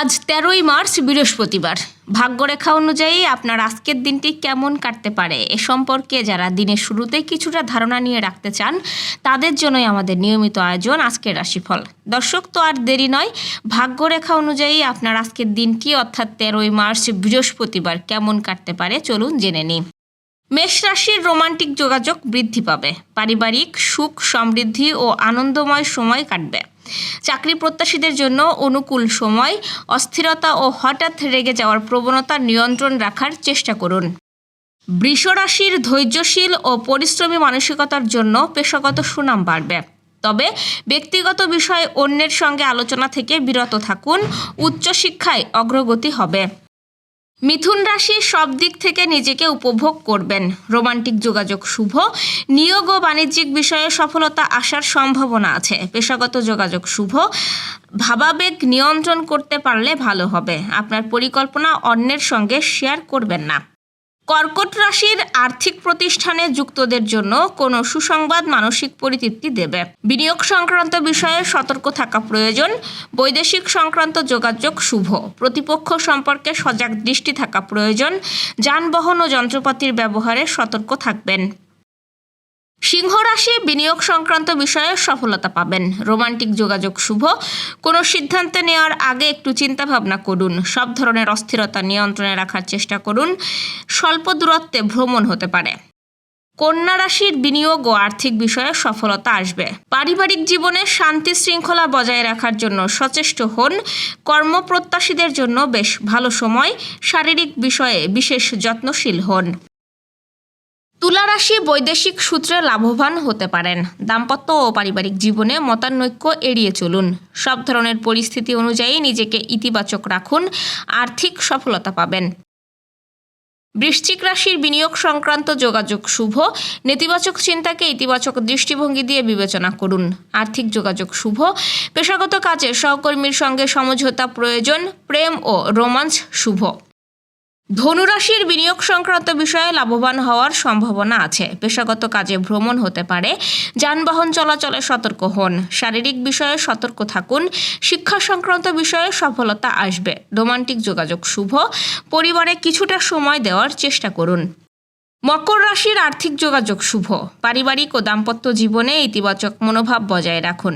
আজ তেরোই মার্চ, বৃহস্পতিবার। ভাগ্যরেখা অনুযায়ী আপনার আজকের দিনটি কেমন কাটতে পারে এ সম্পর্কে যারা দিনের শুরুতে কিছুটা ধারণা নিয়ে রাখতে চান, তাদের জন্যই আমাদের নিয়মিত আয়োজন আজকের রাশিফল। দর্শক, তো আর দেরি নয়, ভাগ্যরেখা অনুযায়ী আপনার আজকের দিনটি অর্থাৎ তেরোই মার্চ, বৃহস্পতিবার কেমন কাটতে পারে চলুন জেনে নিই। মেষ রাশির রোমান্টিক যোগাযোগ বৃদ্ধি পাবে। পারিবারিক সুখ, সমৃদ্ধি ও আনন্দময় সময় কাটবে। চাকরি প্রত্যাশীদের জন্য অনুকূল সময়, অস্থিরতা ও হঠাৎ রেগে যাওয়ার প্রবণতা নিয়ন্ত্রণ রাখার চেষ্টা করুন। বৃষরাশির ধৈর্যশীল ও পরিশ্রমী মানসিকতার জন্য পেশাগত সুনাম বাড়বে। তবে ব্যক্তিগত বিষয়ে অন্যের সঙ্গে আলোচনা থেকে বিরত থাকুন, উচ্চশিক্ষায় অগ্রগতি হবে। মিথুন রাশি সব দিক থেকে নিজেকে উপভোগ করবেন। রোমান্টিক যোগাযোগ শুভ। নিয়োগ ও বাণিজ্যিক বিষয়ে সফলতা আসার সম্ভাবনা আছে। পেশাগত যোগাযোগ শুভ। ভাবাবেগ নিয়ন্ত্রণ করতে পারলে ভালো হবে। আপনার পরিকল্পনা অন্যের সঙ্গে শেয়ার করবেন না। কর্কট রাশির আর্থিক প্রতিষ্ঠানে যুক্তদের জন্য কোনো সুসংবাদ মানসিক পরিতৃপ্তি দেবে। বিনিয়োগ সংক্রান্ত বিষয়ে সতর্ক থাকা প্রয়োজন। বৈদেশিক সংক্রান্ত যোগাযোগ শুভ। প্রতিপক্ষ সম্পর্কে সজাগ দৃষ্টি থাকা প্রয়োজন। যানবাহন ও যন্ত্রপাতির ব্যবহারে সতর্ক থাকবেন। সিংহ রাশি বিনিয়োগ সংক্রান্ত বিষয়ে সফলতা পাবেন। রোমান্টিক যোগাযোগ শুভ। কোনো সিদ্ধান্ত নেওয়ার আগে একটু চিন্তা ভাবনা করুন। সব ধরনের অস্থিরতা নিয়ন্ত্রণে রাখার চেষ্টা করুন। স্বল্প দূরত্বে ভ্রমণ হতে পারে। কন্যা রাশির বিনিয়োগ ও আর্থিক বিষয়ে সফলতা আসবে। পারিবারিক জীবনে শান্তি শৃঙ্খলা বজায় রাখার জন্য সচেষ্ট হন। কর্মপ্রত্যাশীদের জন্য বেশ ভালো সময়। শারীরিক বিষয়ে বিশেষ যত্নশীল হন। তুলা রাশি বৈদেশিক সূত্রে লাভবান হতে পারেন। দাম্পত্য ও পারিবারিক জীবনে মতানৈক্য এড়িয়ে চলুন। সব ধরনের পরিস্থিতি অনুযায়ী নিজেকে ইতিবাচক রাখুন, আর্থিক সফলতা পাবেন। বৃশ্চিক রাশির বিনিয়োগ সংক্রান্ত যোগাযোগ শুভ। নেতিবাচক চিন্তাকে ইতিবাচক দৃষ্টিভঙ্গি দিয়ে বিবেচনা করুন। আর্থিক যোগাযোগ শুভ। পেশাগত কাজে সহকর্মীর সঙ্গে সমঝোতা প্রয়োজন। প্রেম ও রোমাঞ্চ শুভ। ধনুরাশির বিনিয়োগ সংক্রান্ত বিষয়ে লাভবান হওয়ার সম্ভাবনা আছে। পেশাগত কাজে ভ্রমণ হতে পারে। যানবাহন চলাচলে সতর্ক হন। শারীরিক বিষয়ে সতর্ক থাকুন। শিক্ষা সংক্রান্ত বিষয়ে সফলতা আসবে। রোমান্টিক যোগাযোগ শুভ। পরিবারে কিছুটা সময় দেওয়ার চেষ্টা করুন। মকর রাশির আর্থিক যোগাযোগ শুভ। পারিবারিক ও দাম্পত্য জীবনে ইতিবাচক মনোভাব বজায় রাখুন।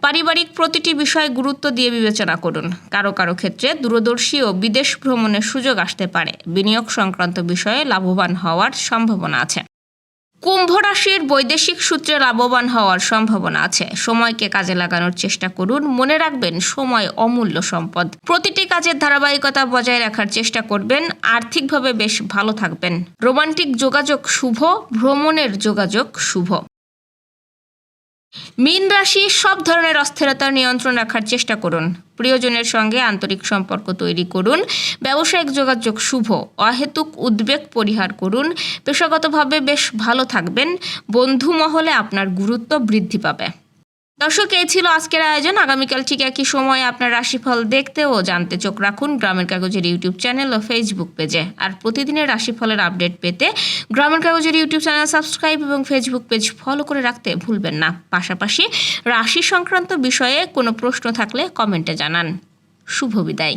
পারিবারিক প্রতিটি বিষয় গুরুত্ব দিয়ে বিবেচনা করুন। কারও কারও ক্ষেত্রে দূরদর্শী ও বিদেশ ভ্রমণের সুযোগ আসতে পারে। বিনিয়োগ সংক্রান্ত বিষয়ে লাভবান হওয়ার সম্ভাবনা আছে। কুম্ভ রাশির বৈদেশিক সূত্রে লাভবান হওয়ার সম্ভাবনা আছে। সময়কে কাজে লাগানোর চেষ্টা করুন। মনে রাখবেন, সময় অমূল্য সম্পদ। প্রতিটি কাজের ধারাবাহিকতা বজায় রাখার চেষ্টা করবেন। আর্থিকভাবে বেশ ভালো থাকবেন। রোমান্টিক যোগাযোগ শুভ, ভ্রমণের যোগাযোগ শুভ। মীন রাশি, সব ধরনের অস্থিরতা নিয়ন্ত্রণ রাখার চেষ্টা করুন। প্রিয়জনের সঙ্গে আন্তরিক সম্পর্ক তৈরি করুন। ব্যবসায়িক যোগাযোগ শুভ। অহেতুক উদ্বেগ পরিহার করুন। পেশাগতভাবে বেশ ভালো থাকবেন। বন্ধু মহলে আপনার গুরুত্ব বৃদ্ধি পাবে। দর্শক, এই ছিল আজকের আয়োজন। আগামীকাল ঠিক একই সময়ে আপনার রাশিফল দেখতে ও জানতে চোখ রাখুন গ্রামের কাগজের ইউটিউব চ্যানেল ও ফেসবুক পেজে। আর প্রতিদিনের রাশিফলের আপডেট পেতে গ্রামের কাগজের ইউটিউব চ্যানেল সাবস্ক্রাইব এবং ফেসবুক পেজ ফলো করে রাখতে ভুলবেন না। পাশাপাশি রাশি সংক্রান্ত বিষয়ে কোনো প্রশ্ন থাকলে কমেন্টে জানান। শুভ বিদায়।